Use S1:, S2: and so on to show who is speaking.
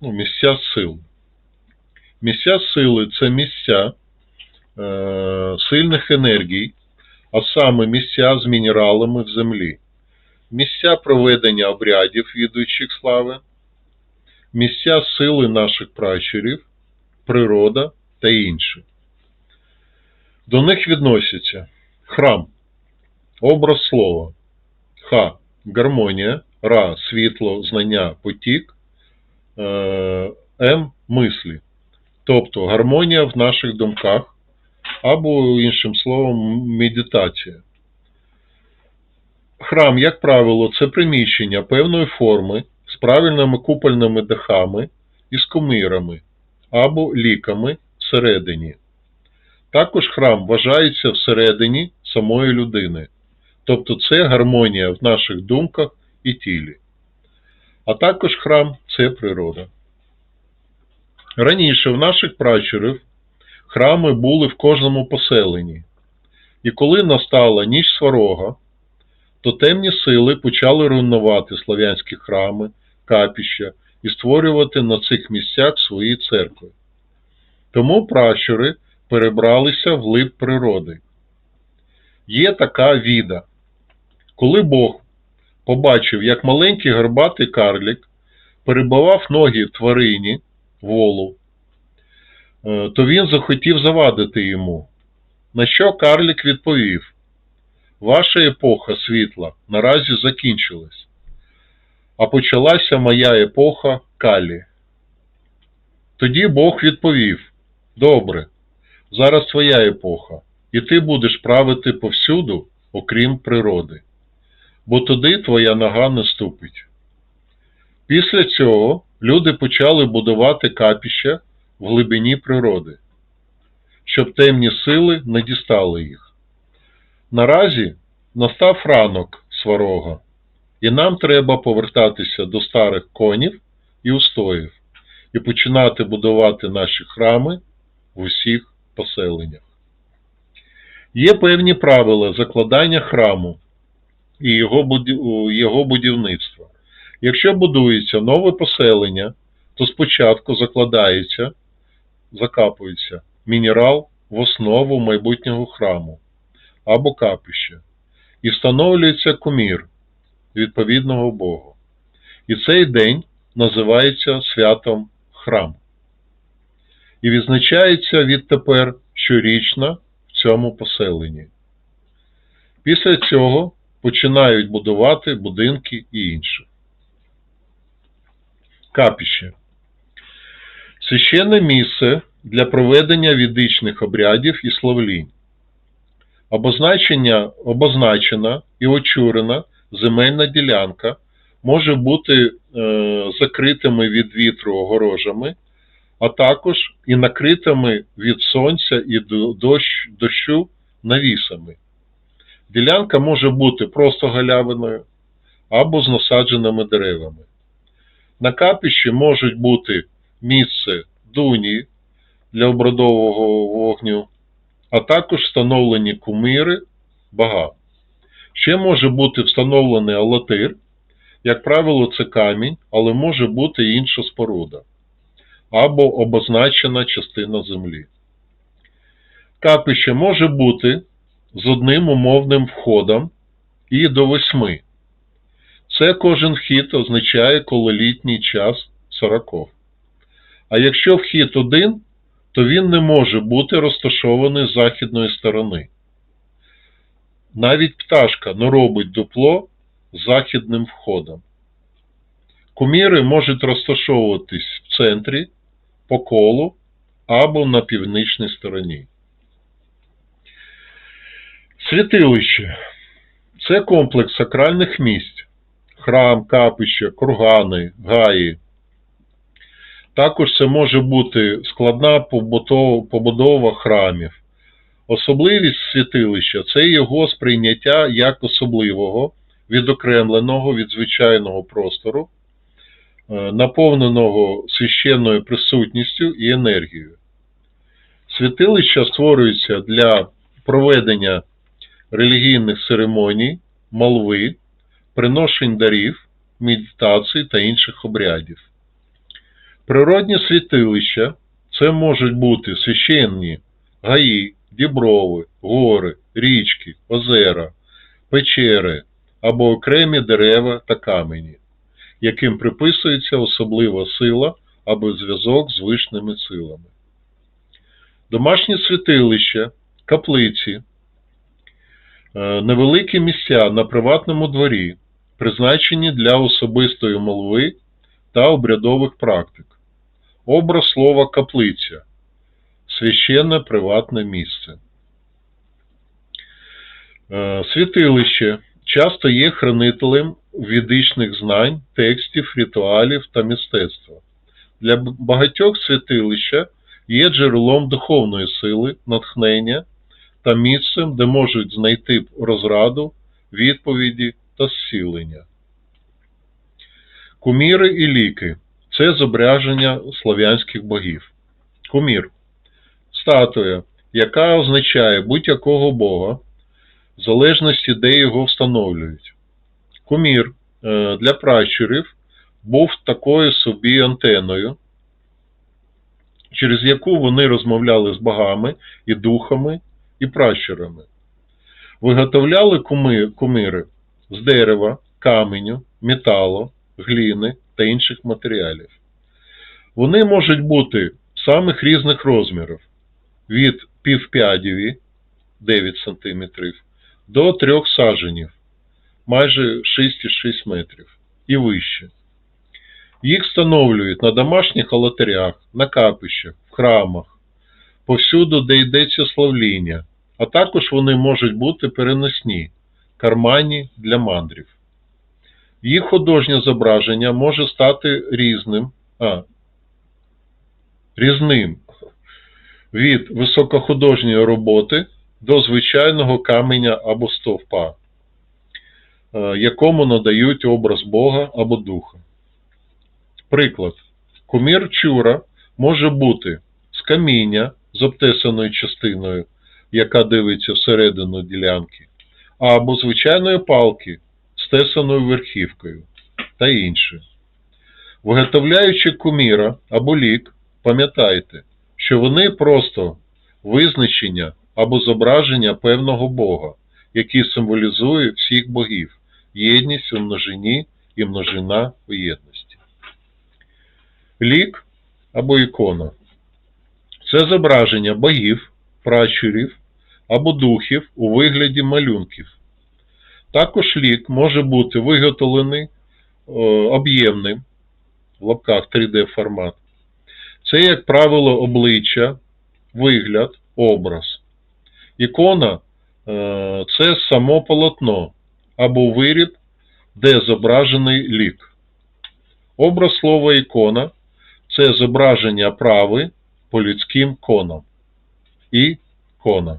S1: ну, місця сил. Місця сили це місця е, сильних енергій, а саме місця з мінералами в землі, місця проведення обрядів відуючих слави, місця сили наших пращурів, природа та інші. До них відносяться храм, образ слова, ха гармонія, ра світло, знання, потік, м мислі. Тобто гармонія в наших думках, або, іншим словом, медитація. Храм, як правило, це приміщення певної форми з правильними купольними дахами і з кумирами або ліками всередині. Також храм вважається всередині самої людини. Тобто це гармонія в наших думках і тілі. А також храм це природа. Раніше в наших пращурів храми були в кожному поселенні. І коли настала ніч сварога, то темні сили почали руйнувати слав'янські храми, капіща і створювати на цих місцях свої церкви. Тому пращури перебралися в лип природи. Є така віда. Коли Бог побачив, як маленький горбатий карлік перебивав ноги тварині волу, е, то він захотів завадити йому. На що карлік відповів: Ваша епоха світла наразі закінчилась, а почалася моя епоха Калі. Тоді Бог відповів: Добре, зараз твоя епоха, і ти будеш правити повсюду, окрім природи, бо туди твоя нога не ступить. Після цього люди почали будувати капіща в глибині природи, щоб темні сили не дістали їх. Наразі настав ранок сварога, і нам треба повертатися до старих конів і устоїв і починати будувати наші храми в усіх поселеннях. Є певні правила закладання храму і його, будівництва. Якщо будується нове поселення, то спочатку закладається, закапується мінерал в основу майбутнього храму або капища, і встановлюється кумір відповідного Богу. І цей день називається святом храм. І відзначається відтепер щорічно в цьому поселенні. Після цього починають будувати будинки і інше. Капіще. Священне місце для проведення відичних обрядів і славлінь. Обозначення, обозначена і очурена земельна ділянка може бути е, закритими від вітру огорожами, а також і накритими від сонця і дощ, дощу навісами. Ділянка може бути просто галявиною або з насадженими деревами. На капищі можуть бути місце дуні для обрядового вогню, а також встановлені кумири бага. Ще може бути встановлений алатир, як правило, це камінь, але може бути інша споруда або обозначена частина землі. Капище може бути з одним умовним входом і до восьми. Це кожен вхід означає кололітній час сороков. А якщо вхід один, то він не може бути розташований з західної сторони. Навіть пташка не робить дупло західним входом. Куміри можуть розташовуватись в центрі, по колу або на північній стороні. Святилище це комплекс сакральних місць, храм, капище, кургани, гаї. Також це може бути складна побудова храмів. Особливість святилища це його сприйняття як особливого, відокремленого від звичайного простору, е, наповненого священною присутністю і енергією. Святилища створюються для проведення релігійних церемоній, молви, приношень дарів, медитацій та інших обрядів. Природні святилища це можуть бути священні гаї, діброви, гори, річки, озера, печери або окремі дерева та камені, яким приписується особлива сила або зв'язок з вишними силами. Домашні святилища, каплиці, е, невеликі місця на приватному дворі, призначені для особистої молви та обрядових практик. Образ слова каплиця священне приватне місце. Е, Святилище часто є хранителем ведичних знань, текстів, ритуалів та мистецтва. Для багатьох святилища є джерелом духовної сили, натхнення та місцем, де можуть знайти розраду, відповіді та зцілення. Куміри і ліки це зображення слов'янських богів. Кумір статуя, яка означає будь-якого бога, в залежності, де його встановлюють. Кумір е, для пращурів був такою собі антеною, через яку вони розмовляли з богами і духами і пращурами. Виготовляли куми, кумири з дерева, каменю, металу, гліни та інших матеріалів. Вони можуть бути самих різних розмірів від півпядіві 9 см до 3 саженів майже 6,6 метрів і вище. Їх встановлюють на домашніх алатарях, на капищах, в храмах, повсюду, де йдеться славління, а також вони можуть бути переносні, карманні для мандрів. Їх художнє зображення може стати різним, а, різним від високохудожньої роботи до звичайного каменя або стовпа, е, якому надають образ Бога або Духа. Приклад. Кумір чура може бути з каміння з обтесаною частиною, яка дивиться всередину ділянки, або звичайної палки з тесаною верхівкою та інше. Виготовляючи куміра або лік, пам'ятайте, що вони просто визначення або зображення певного Бога, який символізує всіх богів, єдність у множині і множина у єдності. Лік або ікона це зображення богів, пращурів або духів у вигляді малюнків. Також лік може бути виготовлений е, об'ємним в лапках 3D формат. Це, як правило, обличчя, вигляд, образ. Ікона е, це само полотно або виріб, де зображений лік. Образ слова ікона це зображення прави по людським конам. І кона.